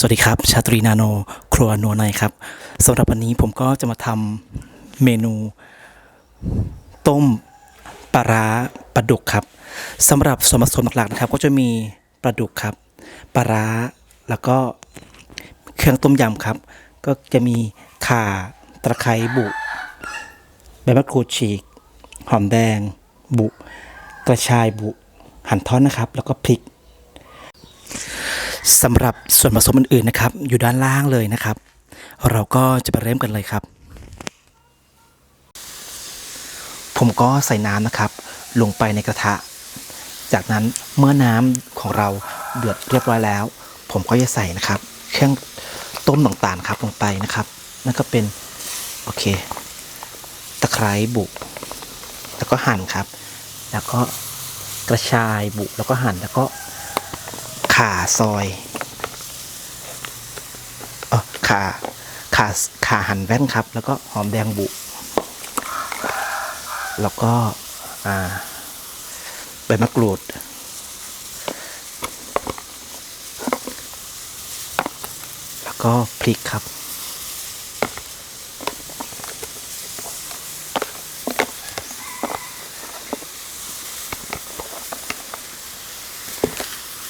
สวัสดีครับ ชาตรีนาโน ครัวนัวในครับสำหรับวันนี้ผมก็จะมาทำเมนู ต้มปลาร้าปลาดุกครับสำหรับส่วนผสมหลักๆนะครับ ก็จะมีปลาดุกครับปลาร้าแล้วก็เครื่องต้มยำครับ ก็จะมีข่าตะไคร้บุใบมะกรูดฉีก หอมแดง บุ กระชายบุ หั่นท่อนนะครับ แล้วก็พริก สำหรับส่วนผสมอื่นๆนะครับ อยู่ด้านล่างเลยนะครับ เราก็จะไปเริ่มกันเลยครับ ผมก็ใส่น้ำนะครับ ลงไปในกระทะ จากนั้นเมื่อน้ำของเราเดือดเรียบร้อยแล้ว ผมก็จะใส่นะครับ เครื่องต้มต่างๆครับลงไปนะครับนั่นก็เป็นโอเค ตะไคร้บุก แล้วก็หั่นครับ แล้วก็กระชายบุกแล้วก็หั่นแล้วก็ ขาซอยเออขาขาขาหั่นแว่นครับ แล้วก็หอมแดงบุ แล้วก็อ่าใบมะกรูดแล้วก็พริกครับ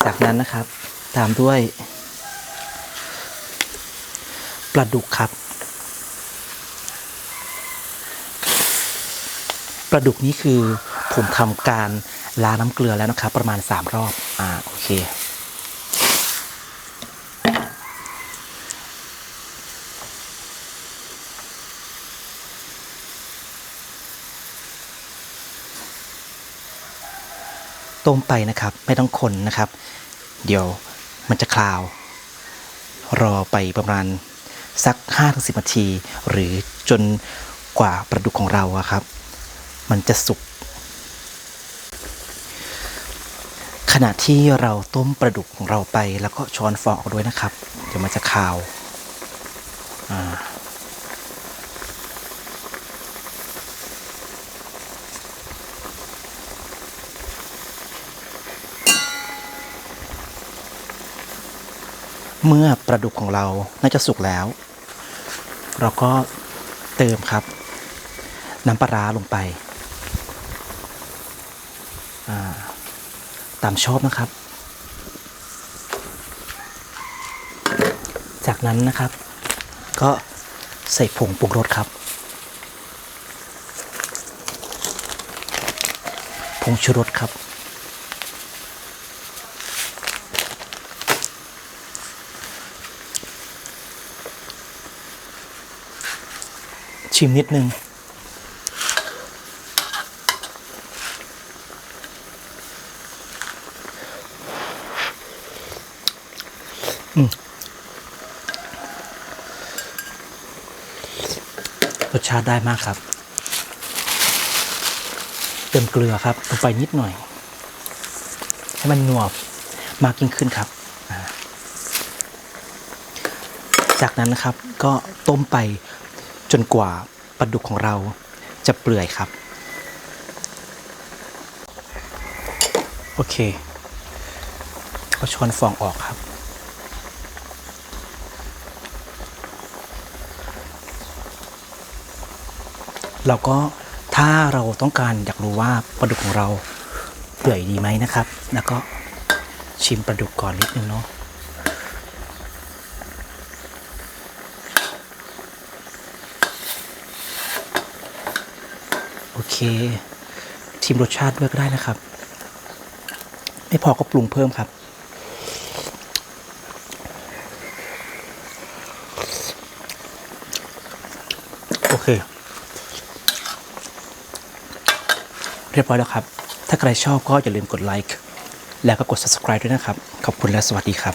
จากนั้นนะครับ ตามด้วยปลาดุกครับปลาดุกนี้คือผมทำการล้างน้ำเกลือแล้วนะครับ ประมาณ 3 รอบ อ่า โอเค ต้มไปนะครับ ไม่ต้องคนนะครับ เดี๋ยวมันจะคลาว รอไปประมาณสัก 5-10นาที หรือจนกว่าปลาดุกของเราอะครับ มันจะสุกขณะที่เราต้มปลาดุกของเราไป แล้วก็ช้อนฟองออกด้วยนะครับ เดี๋ยวมันจะคาว เมื่อปลาดุกของเราน่าจะสุกแล้ว เราก็เติมครับ น้ำปลาร้าลงไปาตามชอบนะครับ จากนั้นนะครับ ก็ใส่ผงปรุงรสครับ ผงชูรสครับ ชิมนิดนึงอืมรสชาติได้มากครับ เติมเกลือครับลงไปนิดหน่อย ให้มันนัวมากยิ่งขึ้นครับจากนั้นนะครับก็ต้มไป จนกว่าปลาดุกของเราจะเปื่อยครับ โอเคก็ช้อนฟองออกครับ เราก็ถ้าเราต้องการอยากรู้ว่าปลาดุกของเราเปื่อยดีไหมนะครับ แล้วก็ชิมปลาดุกก่อนนิดนึงเนาะ เค ชิมรสชาติด้วยก็ได้นะครับ ไม่พอก็ปรุงเพิ่มครับโอเค เรียบร้อยแล้วครับ ถ้าใครชอบก็อย่าลืมกดไลค์ แล้วก็กด subscribe ด้วยนะครับ ขอบคุณและสวัสดีครับ